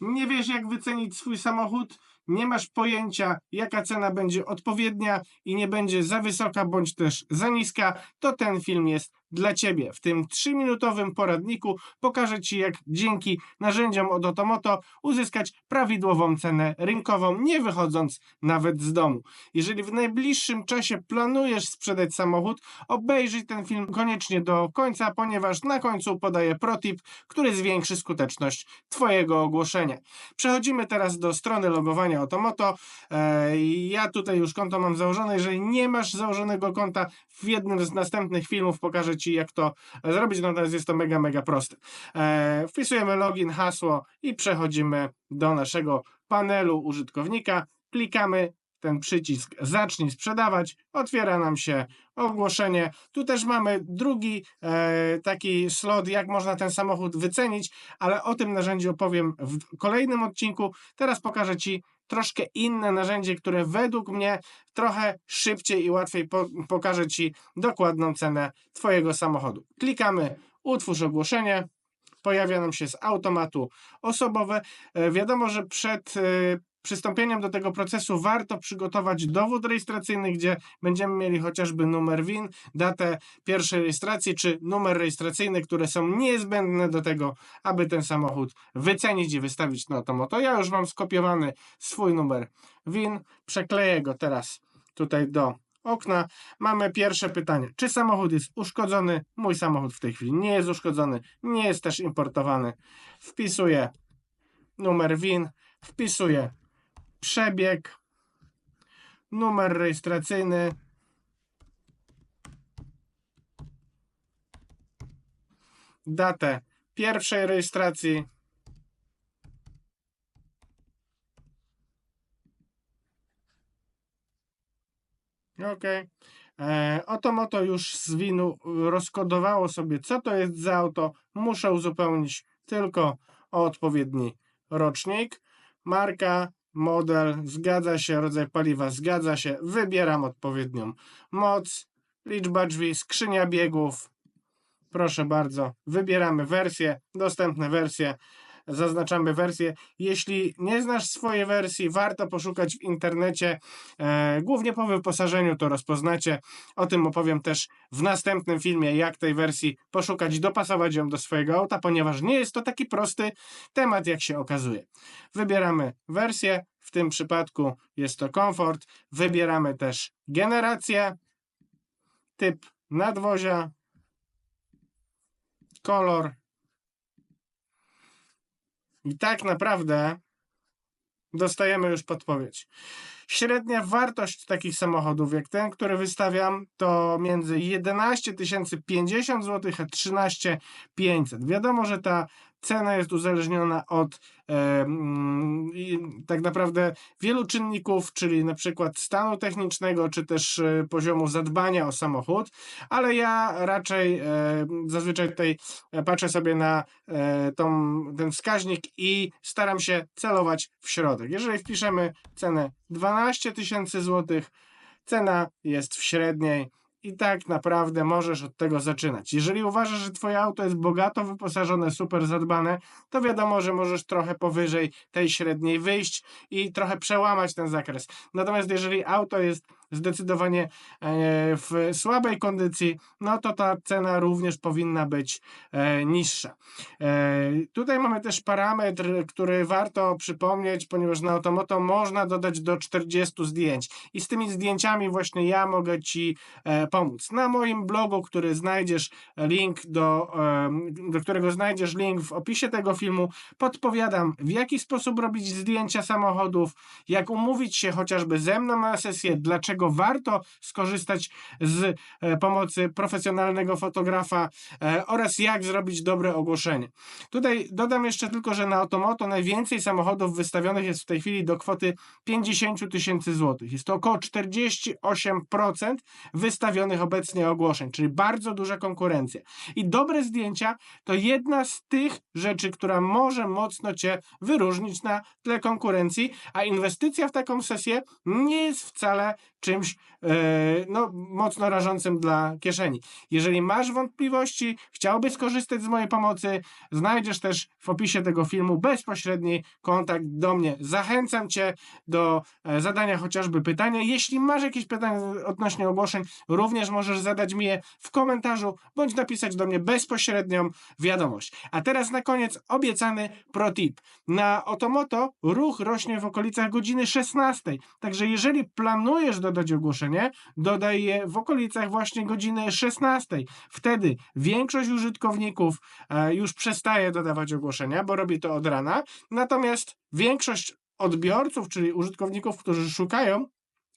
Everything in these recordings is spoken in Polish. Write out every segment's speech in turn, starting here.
nie wiesz jak wycenić swój samochód, nie masz pojęcia jaka cena będzie odpowiednia i nie będzie za wysoka bądź też za niska, to ten film jest dla Ciebie. W tym 3-minutowym poradniku pokażę Ci jak dzięki narzędziom od Otomoto uzyskać prawidłową cenę rynkową, nie wychodząc nawet z domu. Jeżeli w najbliższym czasie planujesz sprzedać samochód, obejrzyj ten film koniecznie do końca, ponieważ na końcu podaję protip, który zwiększy skuteczność Twojego ogłoszenia. Przechodzimy teraz do strony logowania Otomoto. E, ja tutaj już konto mam założone. Jeżeli nie masz założonego konta, w jednym z następnych filmów pokażę Ci, jak to zrobić. Natomiast jest to mega, mega proste. E, wpisujemy login, hasło i przechodzimy do naszego panelu użytkownika. Klikamy ten przycisk zacznij sprzedawać, otwiera nam się ogłoszenie. Tu też mamy drugi e, taki slot, jak można ten samochód wycenić, ale o tym narzędziu opowiem w kolejnym odcinku. Teraz pokażę Ci troszkę inne narzędzie, które według mnie trochę szybciej i łatwiej po, pokaże Ci dokładną cenę Twojego samochodu. Klikamy utwórz ogłoszenie, pojawia nam się z automatu osobowe. E, wiadomo, że przed e, przystąpieniem do tego procesu warto przygotować dowód rejestracyjny, gdzie będziemy mieli chociażby numer WIN, datę pierwszej rejestracji, czy numer rejestracyjny, które są niezbędne do tego, aby ten samochód wycenić i wystawić na automoto. Ja już mam skopiowany swój numer WIN, przekleję go teraz tutaj do okna. Mamy pierwsze pytanie. Czy samochód jest uszkodzony? Mój samochód w tej chwili nie jest uszkodzony, nie jest też importowany. Wpisuję numer WIN, wpisuję przebieg, numer rejestracyjny, datę pierwszej rejestracji, Ok. E, Otomoto już z winu rozkodowało sobie, co to jest za auto. Muszę uzupełnić tylko o odpowiedni rocznik. Marka, model, zgadza się, rodzaj paliwa, zgadza się. Wybieram odpowiednią moc, liczba drzwi, skrzynia biegów. Proszę bardzo, wybieramy wersję, dostępne wersje zaznaczamy wersję. Jeśli nie znasz swojej wersji, warto poszukać w internecie. E, głównie po wyposażeniu to rozpoznacie. O tym opowiem też w następnym filmie, jak tej wersji poszukać, dopasować ją do swojego auta, ponieważ nie jest to taki prosty temat, jak się okazuje. Wybieramy wersję, w tym przypadku jest to komfort. Wybieramy też generację, typ nadwozia, kolor, i tak naprawdę dostajemy już podpowiedź. Średnia wartość takich samochodów, jak ten, który wystawiam, to między 11 050 zł a 13 500. Wiadomo, że ta cena jest uzależniona od e, tak naprawdę wielu czynników, czyli na przykład stanu technicznego, czy też e, poziomu zadbania o samochód, ale ja raczej e, zazwyczaj tutaj patrzę sobie na e, tą, ten wskaźnik i staram się celować w środek. Jeżeli wpiszemy cenę 12 tysięcy złotych, cena jest w średniej i tak naprawdę możesz od tego zaczynać. Jeżeli uważasz, że twoje auto jest bogato wyposażone, super zadbane, to wiadomo, że możesz trochę powyżej tej średniej wyjść i trochę przełamać ten zakres. Natomiast jeżeli auto jest zdecydowanie e, w słabej kondycji, no to ta cena również powinna być e, niższa. E, tutaj mamy też parametr, który warto przypomnieć, ponieważ na Automoto można dodać do 40 zdjęć i z tymi zdjęciami właśnie ja mogę Ci pomóc. Na moim blogu, który znajdziesz link do, do którego znajdziesz link w opisie tego filmu, podpowiadam w jaki sposób robić zdjęcia samochodów, jak umówić się chociażby ze mną na sesję, dlaczego dlaczego warto skorzystać z e, pomocy profesjonalnego fotografa e, oraz jak zrobić dobre ogłoszenie. Tutaj dodam jeszcze tylko, że na Automoto najwięcej samochodów wystawionych jest w tej chwili do kwoty 50 tysięcy złotych. Jest to około 48% wystawionych obecnie ogłoszeń, czyli bardzo duża konkurencja. I dobre zdjęcia to jedna z tych rzeczy, która może mocno Cię wyróżnić na tle konkurencji, a inwestycja w taką sesję nie jest wcale czymś e, no, mocno rażącym dla kieszeni. Jeżeli masz wątpliwości, chciałbyś skorzystać z mojej pomocy, znajdziesz też w opisie tego filmu bezpośredni kontakt do mnie. Zachęcam Cię do e, zadania chociażby pytania. Jeśli masz jakieś pytania odnośnie ogłoszeń, również możesz zadać mi je w komentarzu bądź napisać do mnie bezpośrednią wiadomość. A teraz na koniec obiecany pro tip. Na Otomoto ruch rośnie w okolicach godziny 16. Także jeżeli planujesz dodać ogłoszenie, dodaj je w okolicach właśnie godziny 16. Wtedy większość użytkowników e, już przestaje dodawać ogłoszenia, bo robi to od rana. Natomiast większość odbiorców, czyli użytkowników, którzy szukają,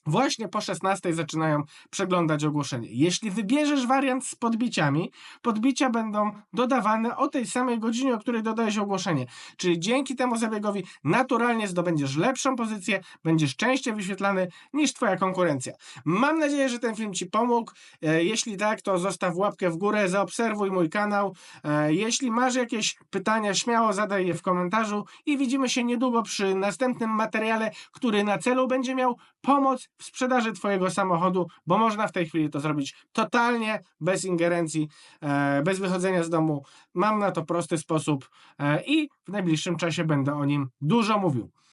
Właśnie po 16 zaczynają przeglądać ogłoszenie. Jeśli wybierzesz wariant z podbiciami, podbicia będą dodawane o tej samej godzinie, o której dodajesz ogłoszenie. Czyli dzięki temu zabiegowi naturalnie zdobędziesz lepszą pozycję, będziesz częściej wyświetlany niż Twoja konkurencja. Mam nadzieję, że ten film Ci pomógł. E, Jeśli tak, to zostaw łapkę w górę, zaobserwuj mój kanał. E, Jeśli masz jakieś pytania, śmiało zadaj je w komentarzu i widzimy się niedługo przy następnym materiale, który na celu będzie miał pomoc w sprzedaży Twojego samochodu, bo można w tej chwili to zrobić totalnie bez ingerencji, e, bez wychodzenia z domu. Mam na to prosty sposób e, i w najbliższym czasie będę o nim dużo mówił.